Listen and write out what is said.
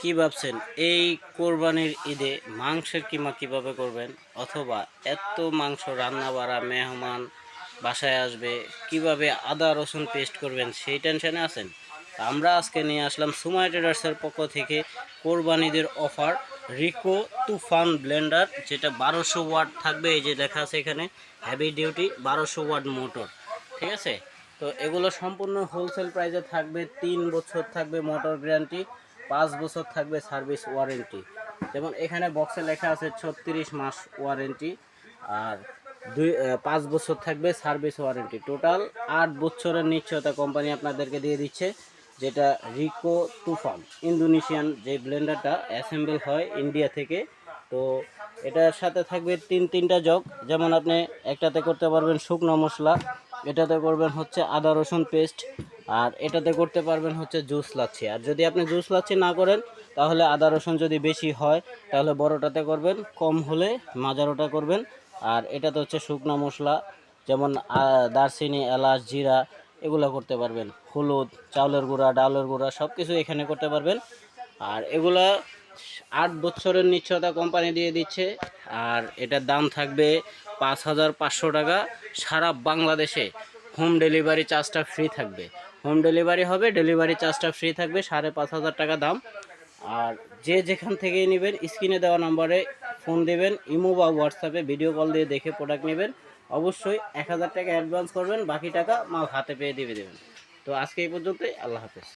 কি ভাবছেন? এই কোরবানির ঈদে মাংসের কিমা কীভাবে করবেন? অথবা এত মাংস রান্না বাড়া মেহমান বাসায় আসবে, কীভাবে আদা, রসুন পেস্ট করবেন সেই টেনশনে আছেন? আমরা আজকে নিয়ে আসলাম সুমাই ট্রেডার্সের পক্ষ থেকে কোরবানিদের অফার রিকো তুফান ব্লেন্ডার, যেটা বারোশো ওয়াট থাকবে, এই যে লেখা আছে এখানে হ্যাভি ডিউটি বারোশো ওয়াট মোটর, ঠিক আছে? তো এগুলো সম্পূর্ণ হোলসেল প্রাইসে থাকবে, তিন বছর থাকবে মোটর গ্যারান্টি পাঁচ বছর থাকবে সার্ভিস ওয়ারেন্টি। যেমন এখানে বক্সে লেখা আছে ছত্রিশ মাস ওয়ারেন্টি আর দুই পাঁচ বছর থাকবে সার্ভিস ওয়ারেন্টি। টোটাল আট বছরের নিশ্চয়তা কোম্পানি আপনাদেরকে দিয়ে দিচ্ছে, যেটা রিকো তুফান। ইন্দোনেশিয়ান যে ব্লেন্ডারটা অ্যাসেম্বল হয় ইন্ডিয়া থেকে, তো এটার সাথে থাকবে তিন, তিনটা জগ। যেমন আপনি একটাতে করতে পারবেন শুকনো মশলা, এটাতে করবেন হচ্ছে আদা রসুন পেস্ট আর এটাতে করতে পারবেন হচ্ছে জুস লাচ্ছি। আর যদি আপনি জুস লাচ্ছি না করেন, তাহলে আদা রসুন যদি বেশি হয়, তাহলে বড়টাতে করবেন, কম হলে মাজারোটা করবেন। আর এটাতে হচ্ছে শুকনো মশলা, যেমন দারচিনি, এলাচ, জিরা, এগুলো করতে পারবেন। হলুদ, চাউলের গুঁড়া, ডালের গুঁড়া সব কিছু এখানে করতে পারবেন। আর এগুলা আট বছরের নিশ্চয়তা কোম্পানি দিয়ে দিচ্ছে। আর এটার দাম থাকবে পাঁচ হাজার পাঁচশো টাকা। সারা বাংলাদেশে হোম ডেলিভারি চার্জটা ফ্রি থাকবে। হোম ডেলিভারি হবে, ডেলিভারি চার্জটা ফ্রি থাকবে, সাড়ে পাঁচ হাজার টাকা দাম। আর যে যেখান থেকে নেবেন, স্ক্রিনে দেওয়া নম্বরে ফোন দেবেন, ইমো বা হোয়াটসঅ্যাপে ভিডিও কল দিয়ে দেখে প্রোডাক্ট নেবেন। অবশ্যই এক হাজার টাকা অ্যাডভান্স করবেন, বাকি টাকা মাল হাতে পেয়ে দিয়ে দেবেন। তো আজকে এই পর্যন্তই, আল্লাহ হাফেজ।